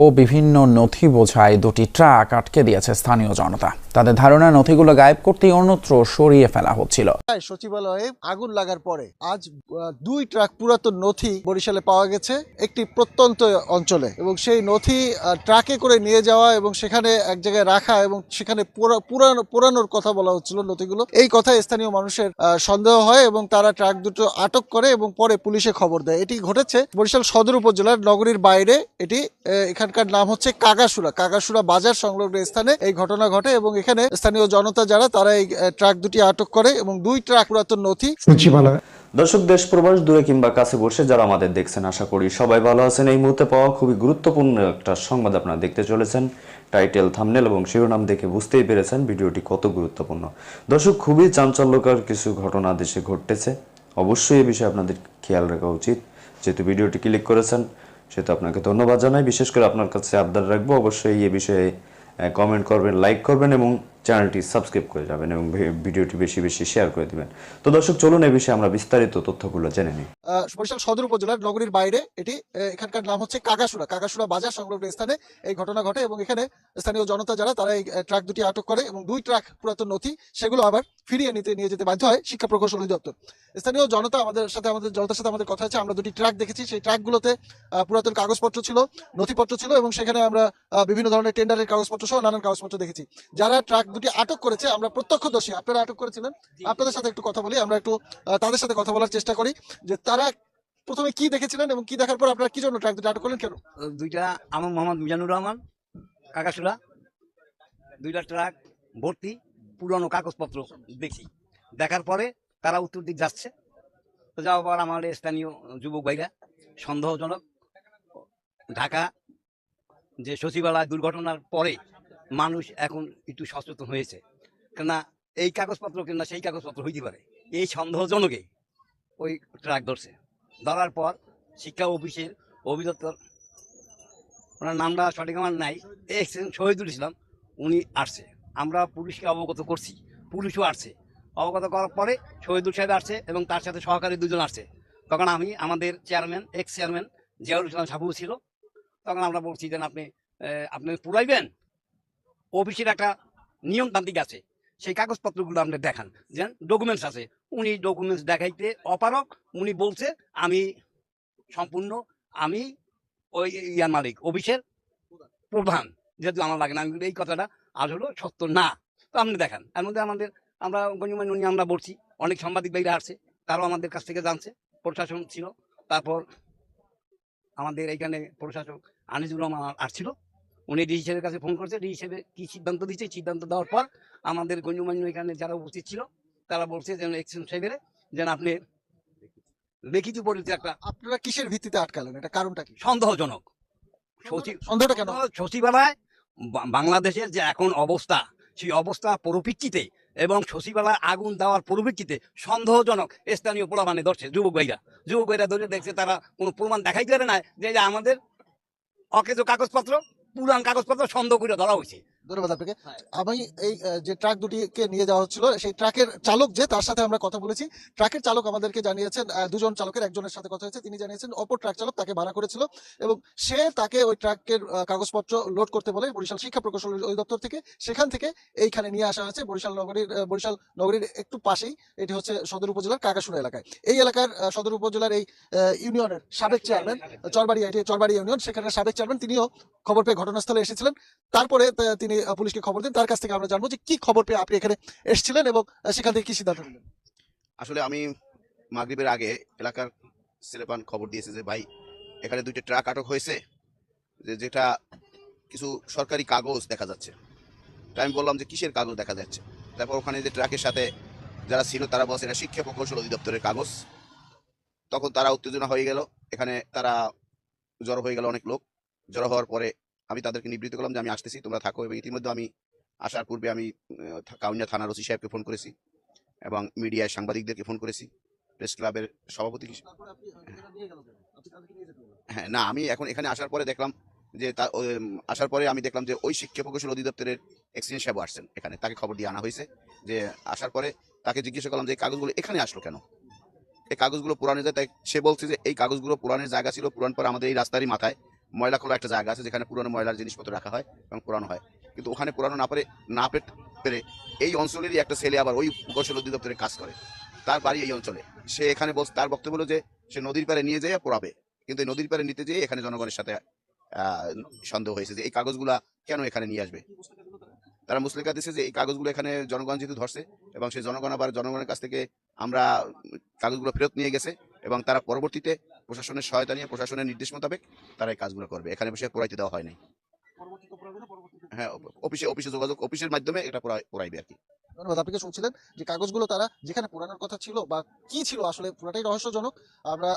ও বিভিন্ন নথি বোঝায় দুটি ট্রাক আটকে দিয়েছে স্থানীয় জনতা। তাদের ধারণা, নথিগুলো গায়েব করতেই অন্যত্র সরিয়ে ফেলা হচ্ছিল। সচিবালয়ে আগুন লাগার পরে আজ দুই ট্রাক পুরাতন নথি বরিশালে পাওয়া গেছে একটি প্রত্যন্ত অঞ্চলে এবং সেই নথি ট্রাকে করে নিয়ে যাওয়া এবং সেখানে এক জায়গায় রাখা এবং সেখানে পুরানো পুরানোর কথা বলা হচ্ছিল নথিগুলো। এই কথায় স্থানীয় মানুষের সন্দেহ হয় এবং তারা ট্রাক দুটো আটক করে এবং পরে পুলিশে খবর দেয়। এটি ঘটেছে বরিশাল সদর উপজেলার নগরীর বাইরে। এটি এখানকার নাম হচ্ছে কাগাসুরা কাগাসুরা বাজার সংলগ্ন স্থানে এই ঘটনা ঘটে এবং এখানে স্থানীয় জনতা যারা তারা এই ট্রাক দুটি আটক করে এবং দুই ট্রাক পুরাতন নথি। সচিবালয়। দর্শক দেশ প্রবাস দূরে কিংবা কাছে বসে যারা আমাদের দেখছেন আশা করি সবাই ভালো আছেন। এই মুহূর্তে পাওয়া খুবই গুরুত্বপূর্ণ একটা সংবাদ আপনারা দেখতে চলেছেন। টাইটেল থামনেল এবং শিরোনাম দেখে বুঝতেই পেরেছেন ভিডিওটি কত গুরুত্বপূর্ণ। দর্শক খুবই চাঞ্চল্যকর কিছু ঘটনা দেশে ঘটতেছে। অবশ্যই এই বিষয়ে আপনাদের খেয়াল রাখা উচিত। যেহেতু ভিডিওটি ক্লিক করেছেন সেহেতু আপনাকে ধন্যবাদ জানাই। বিশেষ করে আপনার কাছে আবদার রাখব অবশ্যই এই বিষয়ে কমেন্ট করবেন লাইক করবেন এবং চ্যানেলটি সাবস্ক্রাইব করে যাবেন এবং ভিডিওটি বেশি বেশি শেয়ার করে দিবেন। তো দর্শক, চলুন এই বিষয়ে আমরা বিস্তারিত তথ্যগুলো জেনে নিই। বরিশাল সদর উপজেলার নগরীর বাইরে এটি এখানকার নাম হচ্ছে কাগাসুরা কাগাসুরা বাজার সংলগ্ন স্থানে এই ঘটনা ঘটে এবং এখানে স্থানীয় জনতা যারা, তারা এই ট্রাক দুটি আটক করে এবং দুই ট্রাক পুরাতন নথি, সেগুলো আবার ফিরিয়ে নিতে, নিয়ে যেতে বাধ্য হয় শিক্ষা প্রকৌশল অধিদপ্তর। স্থানীয় জনতা আমাদের সাথে, আমাদের জনতার সাথে আমাদের কথা হচ্ছে আমরা দুটি ট্রাক দেখেছি। সেই ট্রাকগুলোতে পুরাতন কাগজপত্র ছিল, নথিপত্র ছিল এবং সেখানে আমরা বিভিন্ন ধরনের টেন্ডারের কাগজপত্র সহ নানান কাগজপত্র দেখেছি। যারা ট্রাক দুটি আটক করেছে আমরা প্রত্যক্ষদর্শী। আপনারা আটক করেছিলেন। আপনাদের সাথে একটু কথা বলি আমরা একটু তাদের সাথে কথা বলার চেষ্টা করি যে তারা প্রথমে কি দেখেছিলেন এবং কি দেখার পর আপনারা কি জন্য ট্রাক দুটো আটক করলেন কেন? দুইটা আমার মোহাম্মদ মিজানুর রহমান কাকাশুরা দুইটা ট্রাক ভর্তি পুরনো কাগজপত্র দেখি। দেখার পরে তারা উত্তর দিক যাচ্ছে। তো যাওয়ার পর আমার স্থানীয় যুবক ভাইরা সন্দেহজনক ঢাকা যে সচিবালয় দুর্ঘটনার পরে মানুষ এখন একটু সচেতন হয়েছে। কেননা এই কাগজপত্র কিনা সেই কাগজপত্র হইতে পারে। এই সন্দেহজনকে ওই ট্রাক ধরছে। ধরার পর শিক্ষা অফিসের অভিদপ্তর, ওনার নামটা সঠিক আমার নাই, এক্সিডেন্ট শহীদুল ইসলাম উনি আসছে। আমরা পুলিশকে অবগত করছি, পুলিশও আসছে। অবগত করার পরে শহীদুল সাহেব আসছে এবং তার সাথে সহকারী দুজন আসছে। তখন আমি আমাদের chairman, ex chairman Ziaul Islam Sabu ছিল। তখন আমরা বলছি যে আপনি আপনি পুরাইবেন? অফিসের একটা নিয়মতান্ত্রিক আছে। সেই কাগজপত্রগুলো আপনি দেখান। যে ডকুমেন্টস আছে। উনি ডকুমেন্টস দেখাইতে অপারক উনি বলছে, আমি সম্পূর্ণ, আমি ওই ইয়ার মালিক, অফিসের প্রধান। যেহেতু আমার লাগে না, আমি এই কথাটা আসলে সত্য না। তো আপনি দেখান। এর মধ্যে আমাদের, আমরা গণ্যমান্য নিয়ে আমরা বলছি, অনেক সাংবাদিক ভাইরা আসছে তারাও আমাদের কাছ থেকে জানছে, প্রশাসন ছিল। তারপর আমাদের এইখানে প্রশাসক আনিসুর রহমান আসছিল উনি ডি হিসেবের কাছে ফোন করেছে ডি হিসেবে কি সিদ্ধান্ত দিচ্ছে সিদ্ধান্ত দেওয়ার পর আমাদের গণ্যমান্য এখানে যারা উপস্থিত ছিল তারা বলছে যেন এক্সচেঞ্জ সাহেবের যেন আপনি লিখিত পরিচিত একটা আপনারা কিসের ভিত্তিতে আটকালেন? এটা কারণটা কি? সন্দেহজনক। সচিব সন্দেহটা কেন? সচিবালয় বাংলাদেশের যে এখন অবস্থা সেই অবস্থা পরিপ্রেক্ষিতে এবং সচিবালয় আগুন দেওয়ার পরিপ্রেক্ষিতে সন্দেহজনক স্থানীয় প্রমাণে ধরছে যুবক ভাইরা। যুবক ভাইরা ধরে দেখছে তারা কোনো প্রমাণ দেখাইতে পারে না যে যে আমাদের অকেজ কাগজপত্র পুরান কাগজপত্র সন্দেহ করে ধরা হয়েছে ধন্যবাদ আপনাকে। হ্যাঁ। আমি এই যে ট্রাক দুটিকে নিয়ে যাওয়া হচ্ছিল সেই ট্রাকের চালক যে তার সাথে আমরা কথা বলেছি। ট্রাকের চালক আমাদেরকে জানিয়েছেন দুজন চালকের একজনের সাথে কথা হয়েছে। তিনি জানিয়েছেন অপর ট্রাক চালক তাকে ভাড়া করেছিল এবং সে তাকে ওই ট্রাকের কাগজপত্র লোড করতে বলে বরিশাল শিক্ষা প্রকৌশল অধিদপ্তর থেকে। সেখান থেকে এইখানে নিয়ে আসা হয়েছে বরিশাল নগরীর বরিশাল নগরীর একটু পাশেই। এটি হচ্ছে সদর উপজেলার কাকাশুরা এলাকায়। এই এলাকার সদর উপজেলার এই আহ, ইউনিয়নের সাবেক চেয়ারম্যান চরবাড়ি এটি চরবাড়ি ইউনিয়ন। সেখানে সাবেক চেয়ারম্যান তিনিও খবর পেয়ে ঘটনাস্থলে এসেছিলেন। তারপরে তিনি পুলিশকে খবর দেন। তার কাছ থেকে আমরা জানব যে কি খবর পেয়ে আপনি এখানে এসেছিলেন এবং সেখান থেকে কি সিদ্ধান্ত নিলেন? আসলে আমি মাগরিবের আগে এলাকার সিলেপান খবর দিয়েছে যে, ভাই, এখানে দুইটা ট্রাক আটক হয়েছে, যে, যেটা কিছু সরকারি কাগজ দেখা যাচ্ছে। তাই আমি বললাম যে, কিসের কাগজ দেখা যাচ্ছে? তারপর ওখানে যে ট্রাকের সাথে যারা ছিল, তারা বলছে, এটা শিক্ষা প্রকৌশল অধিদপ্তরের কাগজ। তখন তারা উত্তেজনা হয়ে গেল। এখানে তারা জড়ো হয়ে গেল অনেক লোক। জড়ো হওয়ার পরে আমি তাদেরকে নিবৃত্ত করলাম যে আমি আসতেছি, তোমরা থাকো। এবং ইতিমধ্যে আমি আসার পূর্বে আমি কাউনিয়া থানার ওসি সাহেবকে ফোন করেছি এবং মিডিয়ায় সাংবাদিকদেরকে ফোন করেছি। প্রেস ক্লাবের সভাপতি হ্যাঁ না, আমি এখন এখানে আসার পরে দেখলাম যে তা আসার পরে আমি দেখলাম যে ওই শিক্ষা প্রকৌশল অধিদপ্তরের এক্সচেঞ্জ সাহেব আসছেন এখানে, তাকে খবর দিয়ে আনা হয়েছে। যে আসার পরে তাকে জিজ্ঞাসা করলাম যে এই কাগজগুলো এখানে আসলো কেন? এই কাগজগুলো পুরানো যায় তাই সে বলছে যে এই কাগজগুলো পুরানের জায়গা ছিল, পুরান পর আমাদের এই রাস্তারই মাথায়। ময়লা খোলা একটা জায়গা আছে যেখানে পুরনো ময়লার জিনিসপত্র রাখা হয় এবং পুরানো হয়। কিন্তু ওখানে পুরানো না পারে, না পেরে এই অঞ্চলেরই একটা ছেলে আবার ওই কৌশল অধিদপ্তরে কাজ করে। তার বাড়ি এই অঞ্চলে। সে এখানে বল তার বক্তব্য হলো যে, সে নদীর পাড়ে নিয়ে যেয়ে পোড়াবে। কিন্তু এই নদীর পাড়ে নিতে যেয়ে এখানে জনগণের সাথে সন্দেহ হয়েছে যে, এই কাগজগুলা কেন এখানে নিয়ে আসবে? তারা মুসলিকা দিচ্ছে যে, এই কাগজগুলো এখানে জনগণ যেহেতু ধরছে এবং সেই জনগণ আবার জনগণের কাছ থেকে আমরা কাগজগুলো ফেরত নিয়ে গেছে এবং তারা পরবর্তীতে প্রশাসনের সহায়তা নিয়ে প্রশাসনের নির্দেশ মোতাবেক তারা এই কাজগুলো করবে। এখানে বসে পোড়াইতে দেওয়া হয় নাই হ্যাঁ অফিসে অফিসে যোগাযোগ, অফিসের মাধ্যমে এটা আর কি। ধন্যবাদ। আপনি কি শুনছিলেন যে কাগজগুলো তারা যেখানে পুরানোর কথা ছিল বা কি ছিল আসলে পুরাটাই রহস্যজনক? আমরা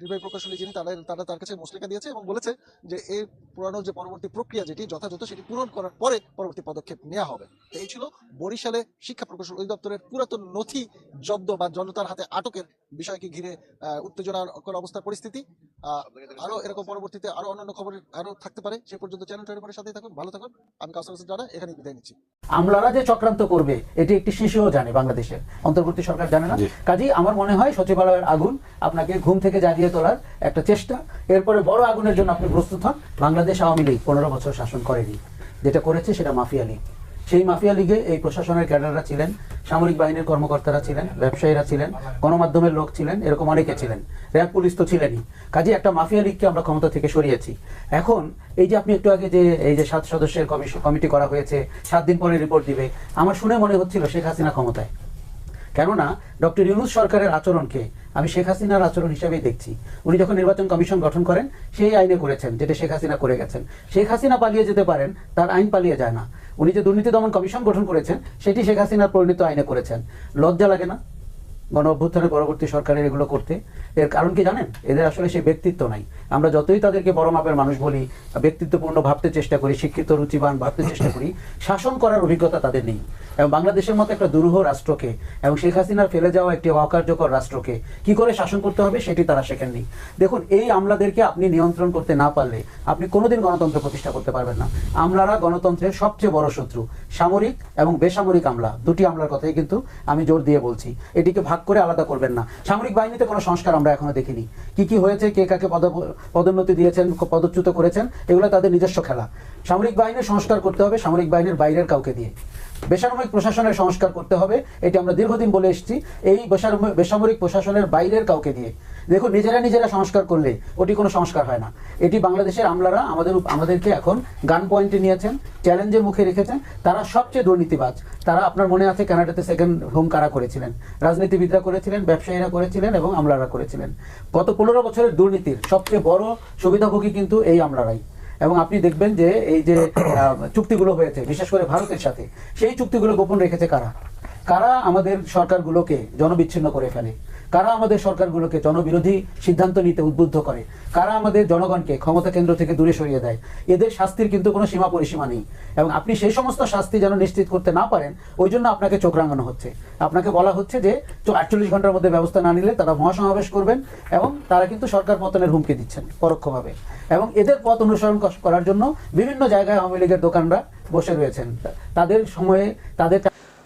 ডিবাই প্রকৌশলী যিনি তারা তারা তার কাছে মুসলিকা দিয়েছে এবং বলেছে যে এই পুরানো যে পরবর্তী প্রক্রিয়া যেটি যথাযথ সেটি পূরণ করার পরে পরবর্তী পদক্ষেপ নেওয়া হবে। এই ছিল বরিশালে শিক্ষা প্রকৌশল অধিদপ্তরের পুরাতন নথি জব্দ বা জনতার হাতে আটকের বিষয়কে ঘিরে উত্তেজনাকর অবস্থার পরিস্থিতি। আরও এরকম পরবর্তীতে আরও অন্যান্য খবর আরও থাকতে পারে। সে পর্যন্ত চ্যানেল টোয়েন্টি সাথে থাকুন। ভালো থাকুন। আমি কাউসার হোসেন জানা এখানে বিদায় নিচ্ছি। আমলারা যে চক্রান্ত করবে এটি একটি শিশুও জানে বাংলাদেশের। অন্তর্বর্তী সরকার জানে না। কাজেই আমার মনে হয় সচিবালয়ের আগুন আপনাকে ঘুম থেকে জাগিয়ে তোলার একটা চেষ্টা। এরপরে বড় আগুনের জন্য আপনি প্রস্তুত হন। বাংলাদেশ আওয়ামী লীগ পনেরো বছর শাসন করেনি। যেটা করেছে সেটা মাফিয়া লীগ। সেই মাফিয়া লীগে এই প্রশাসনের ক্যাডাররা ছিলেন, সামরিক বাহিনীর কর্মকর্তারা ছিলেন, ব্যবসায়ীরা ছিলেন, গণমাধ্যমের লোক ছিলেন, এরকম অনেকে ছিলেন। র্যাব পুলিশ তো ছিলেনই। কাজে একটা মাফিয়া লীগকে আমরা ক্ষমতা থেকে সরিয়েছি। এখন এই যে আপনি একটু আগে যে, এই যে সাত সদস্যের কমিটি করা হয়েছে, সাত দিন পরে রিপোর্ট দিবে, আমার শুনে মনে হচ্ছিল শেখ হাসিনা ক্ষমতায়। কেননা, ডক্টর ইউনুস সরকারের আচরণকে আমি শেখ হাসিনার আচরণ হিসেবেই দেখছি। উনি যখন নির্বাচন কমিশন গঠন করেন, সেই আইনে করেছেন, যেটা শেখ হাসিনা করে গেছেন। শেখ হাসিনা পালিয়ে যেতে পারেন, তার আইন পালিয়ে যায় না। উনি যে দুর্নীতি দমন কমিশন গঠন করেছেন, সেটি শেখ হাসিনার পরিণত আইনে করেছেন। লজ্জা লাগে না? গণ অভ্যুত্থানের পরবর্তী সরকারের এগুলো করতে। এর কারণ কি জানেন? এদের আসলে সেই ব্যক্তিত্ব নাই। আমরা যতই তাদেরকে বড় মাপের মানুষ বলি ব্যক্তিত্বপূর্ণ ভাবতে চেষ্টা করি, শিক্ষিত, রুচিবান ভাবতে চেষ্টা করি, শাসন করার অভিজ্ঞতা তাদের নেই। এবং বাংলাদেশের মতো একটা দুরূহ রাষ্ট্রকে এবং শেখ হাসিনার ফেলে যাওয়া একটি অকার্যকর রাষ্ট্রকে কি করে শাসন করতে হবে সেটি তারা শেখেননি। দেখুন, এই আমলাদেরকে আপনি নিয়ন্ত্রণ করতে না পারলে আপনি কোনোদিন গণতন্ত্র প্রতিষ্ঠা করতে পারবেন না। আমলারা গণতন্ত্রের সবচেয়ে বড় শত্রু, সামরিক এবং বেসামরিক আমলা। দুটি আমলার কথাই কিন্তু আমি জোর দিয়ে বলছি। এটিকে ভাগ করে আলাদা করবেন না। সামরিক বাহিনীতে কোনো সংস্কার আমরা এখনও দেখিনি। কি কি হয়েছে, কে কাকে পদ, পদোন্নতি দিয়েছেন পদচ্যুত করেছেন, এগুলো তাদের নিজস্ব খেলা। সামরিক বাহিনীর সংস্কার করতে হবে, সামরিক বাহিনীর বাইরের কাউকে দিয়ে। বেসামরিক প্রশাসনের সংস্কার করতে হবে, এটি আমরা দীর্ঘদিন বলে এসেছি, এই বেসামরিক প্রশাসনের বাইরের কাউকে দিয়ে। দেখুন, নিজেরা নিজেরা সংস্কার করলে ওটি কোনো সংস্কার হয় না। এটি বাংলাদেশের আমলারা আমাদের আমাদেরকে এখন গান পয়েন্টে নিয়েছেন চ্যালেঞ্জের মুখে রেখেছেন। তারা সবচেয়ে দুর্নীতিবাজ। তারা আপনার মনে আছে কানাডাতে সেকেন্ড হোম কারা করেছিলেন? রাজনীতিবিদরা করেছিলেন, ব্যবসায়ীরা করেছিলেন এবং আমলারা করেছিলেন। গত পনেরো বছরের দুর্নীতির সবচেয়ে বড় সুবিধাভোগী কিন্তু এই আমলারাই। এবং আপনি দেখবেন যে এই যে চুক্তিগুলো হয়েছে, বিশেষ করে ভারতের সাথে, সেই চুক্তিগুলো গোপন রেখেছে কারা? কারা আমাদের সরকারগুলোকে জনবিচ্ছিন্ন করে ফেলে? কারা আমাদের সরকারগুলোকে জনবিরোধী সিদ্ধান্ত নিতে উদ্বুদ্ধ করে? কারা আমাদের জনগণকে ক্ষমতা কেন্দ্র থেকে দূরে সরিয়ে দেয়? এদের শাস্তির কিন্তু কোনো সীমা পরিসীমা নেই। এবং আপনি সেই সমস্ত শাস্তি যেন নিশ্চিত করতে না পারেন, ওই জন্য আপনাকে চোখ রাঙানো হচ্ছে। আপনাকে বলা হচ্ছে যে আটচল্লিশ ঘণ্টার মধ্যে ব্যবস্থা না নিলে তারা মহাসমাবেশ করবেন এবং তারা কিন্তু সরকার পতনের হুমকি দিচ্ছেন পরোক্ষভাবে। এবং এদের পথ অনুসরণ করার জন্য বিভিন্ন জায়গায় আওয়ামী লীগের দোকানরা বসে রয়েছেন। তাদের সময়ে তাদের